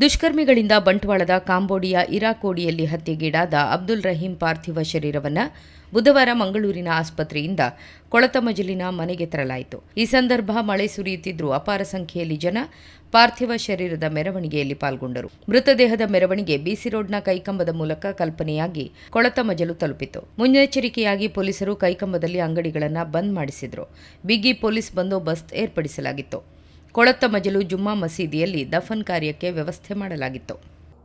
ದುಷ್ಕರ್ಮಿಗಳಿಂದ ಬಂಟ್ವಾಳದ ಕಾಂಬೋಡಿಯಾ ಇರಾಕೋಡಿಯಲ್ಲಿ ಹತ್ಯೆಗೀಡಾದ ಅಬ್ದುಲ್ ರಹೀಂ ಪಾರ್ಥಿವ ಶರೀರವನ್ನು ಬುಧವಾರ ಮಂಗಳೂರಿನ ಆಸ್ಪತ್ರೆಯಿಂದ ಕೊಳತಮಜಲಿನ ಮನೆಗೆ ತರಲಾಯಿತು. ಈ ಸಂದರ್ಭ ಮಳೆ ಸುರಿಯುತ್ತಿದ್ದರೂ ಅಪಾರ ಸಂಖ್ಯೆಯಲ್ಲಿ ಜನ ಪಾರ್ಥಿವ ಶರೀರದ ಮೆರವಣಿಗೆಯಲ್ಲಿ ಪಾಲ್ಗೊಂಡರು. ಮೃತದೇಹದ ಮೆರವಣಿಗೆ ಬಿಸಿ ರೋಡ್ನ ಕೈಕಂಬದ ಮೂಲಕ ಕಲ್ಪನೆಯಾಗಿ ಕೊಳತಮಜಲು ತಲುಪಿತು. ಮುನ್ನೆಚ್ಚರಿಕೆಯಾಗಿ ಪೊಲೀಸರು ಕೈಕಂಬದಲ್ಲಿ ಅಂಗಡಿಗಳನ್ನು ಬಂದ್ ಮಾಡಿಸಿದರು. ಬಿಗಿ ಪೊಲೀಸ್ ಬಂದೋಬಸ್ತ್ ಏರ್ಪಡಿಸಲಾಗಿತ್ತು. ಕೊಳತ್ತ ಮಜಲು ಜುಮ್ಮಾ ಮಸೀದಿಯಲ್ಲಿ ದಫನ್ ಕಾರ್ಯಕ್ಕೆ ವ್ಯವಸ್ಥೆ ಮಾಡಲಾಗಿತ್ತು.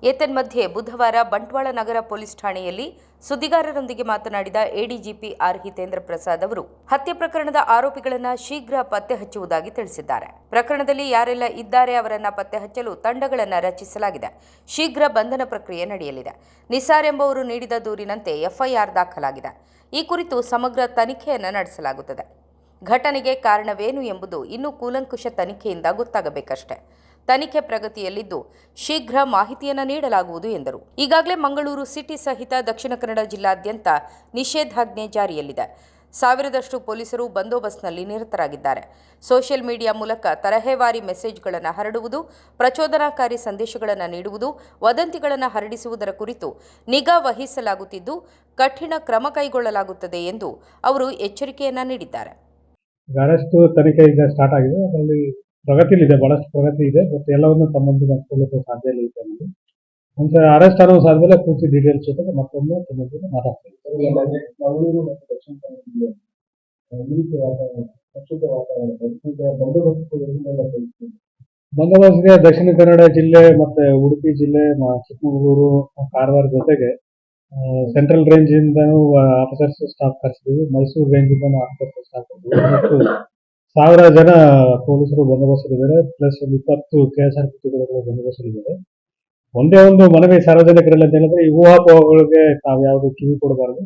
ಏತನ್ಮಧ್ಯೆ ಬುಧವಾರ ಬಂಟ್ವಾಳ ನಗರ ಪೊಲೀಸ್ ಠಾಣೆಯಲ್ಲಿ ಸುದ್ದಿಗಾರರೊಂದಿಗೆ ಮಾತನಾಡಿದ ಎಡಿಜಿಪಿ ಆರ್ ಹಿತೇಂದ್ರ ಪ್ರಸಾದ್ ಅವರು, ಹತ್ಯೆ ಪ್ರಕರಣದ ಆರೋಪಿಗಳನ್ನು ಶೀಘ್ರ ಪತ್ತೆ ಹಚ್ಚುವುದಾಗಿ ತಿಳಿಸಿದ್ದಾರೆ. ಪ್ರಕರಣದಲ್ಲಿ ಯಾರೆಲ್ಲ ಇದ್ದಾರೆ ಅವರನ್ನ ಪತ್ತೆ ಹಚ್ಚಲು ತಂಡಗಳನ್ನು ರಚಿಸಲಾಗಿದೆ. ಶೀಘ್ರ ಬಂಧನ ಪ್ರಕ್ರಿಯೆ ನಡೆಯಲಿದೆ. ನಿಸಾರ್ ಎಂಬುವರು ನೀಡಿದ ದೂರಿನಂತೆ ಎಫ್ಐಆರ್ ದಾಖಲಾಗಿದೆ. ಈ ಕುರಿತು ಸಮಗ್ರ ತನಿಖೆಯನ್ನು ನಡೆಸಲಾಗುತ್ತದೆ. ಘಟನೆಗೆ ಕಾರಣವೇನು ಎಂಬುದು ಇನ್ನೂ ಕೂಲಂಕುಷ ತನಿಖೆಯಿಂದ ಗೊತ್ತಾಗಬೇಕಷ್ಟೆ. ತನಿಖೆ ಪ್ರಗತಿಯಲ್ಲಿದ್ದು ಶೀಘ್ರ ಮಾಹಿತಿಯನ್ನು ನೀಡಲಾಗುವುದು ಎಂದರು. ಈಗಾಗಲೇ ಮಂಗಳೂರು ಸಿಟಿ ಸಹಿತ ದಕ್ಷಿಣ ಕನ್ನಡ ಜಿಲ್ಲಾದ್ಯಂತ ನಿಷೇಧಾಜ್ಞೆ ಜಾರಿಯಲ್ಲಿದೆ. ಸಾವಿರದಷ್ಟು ಪೊಲೀಸರು ಬಂದೋಬಸ್ತ್ನಲ್ಲಿ ನಿರತರಾಗಿದ್ದಾರೆ. ಸೋಷಿಯಲ್ ಮೀಡಿಯಾ ಮೂಲಕ ತರಹೇವಾರಿ ಮೆಸೇಜ್ಗಳನ್ನು ಹರಡುವುದು, ಪ್ರಚೋದನಾಕಾರಿ ಸಂದೇಶಗಳನ್ನು ನೀಡುವುದು, ವದಂತಿಗಳನ್ನು ಹರಡಿಸುವುದರ ಕುರಿತು ನಿಗಾ ವಹಿಸಲಾಗುತ್ತಿದ್ದು, ಕಠಿಣ ಕ್ರಮ ಕೈಗೊಳ್ಳಲಾಗುತ್ತದೆ ಎಂದು ಅವರು ಎಚ್ಚರಿಕೆಯನ್ನು ನೀಡಿದ್ದಾರೆ. ಅರೆಸ್ಟ್ ತನಿಖೆ ಈಗ ಸ್ಟಾರ್ಟ್ ಆಗಿದೆ. ಅದರಲ್ಲಿ ಪ್ರಗತಿಲಿದೆ ಬಹಳಷ್ಟು ಪ್ರಗತಿ ಇದೆ ಬಟ್ ಎಲ್ಲವನ್ನು ತಮ್ಮೊಂದಿಗೆ ಹಂಚ್ಕೊಳ್ಳೋಕೆ ಸಾಧ್ಯ ಇಲ್ಲ ಇದೆ ನಮಗೆ ಒಂದ್ಸಲ ಅರೆಸ್ಟ್ ಅನ್ನೋಸ್ ಆದ್ಮೇಲೆ ಪೂರ್ತಿ ಡೀಟೇಲ್ಸ್ ಜೊತೆಗೆ ಮತ್ತೊಮ್ಮೆ ತಮ್ಮೊಂದಿಗೆ ಮಾತಾಡ್ತೀವಿ. ಮಂಗಳೂರು ಮತ್ತು ದಕ್ಷಿಣ ಕನ್ನಡ ಬಂದೋಬಸ್ತ್ಗೆ ದಕ್ಷಿಣ ಕನ್ನಡ ಜಿಲ್ಲೆ ಮತ್ತೆ ಉಡುಪಿ ಜಿಲ್ಲೆ ಚಿಕ್ಕಮಗಳೂರು ಕಾರವಾರ ಜೊತೆಗೆ ಸೆಂಟ್ರಲ್ ರೇಂಜ್ ಇಂದ ಆಫೀಸರ್ಸ್ ಸ್ಟಾಫ್ ಕರೆಸಿದ್ವಿ. ಮೈಸೂರು ರೇಂಜ್ ಇಂದ ಆಫೀಸರ್ಸ್ ಸ್ಟಾಫ್ ಮತ್ತು ಸಾವಿರ ಜನ ಪೊಲೀಸರು ಬಂದೋಬಸ್ತರಿದ್ದಾರೆ ಪ್ಲಸ್ ಒಂದು ಇಪ್ಪತ್ತು ಕೆ ಎಸ್ ಆರ್ ಪಿ ತುಕಡಿಗಳು ಬಂದೋಬಸ್ತಲ್ಲಿದ್ದಾರೆ ಒಂದೇ ಒಂದು ಮನವಿ ಸಾರ್ವಜನಿಕರಲ್ಲಿ ಅಂತ ಹೇಳಿದ್ರೆ ಈ ಊಹಾಪೋಹಗಳಿಗೆ ತಾವು ಯಾವುದು ಕಿವಿ ಕೊಡಬಾರದು.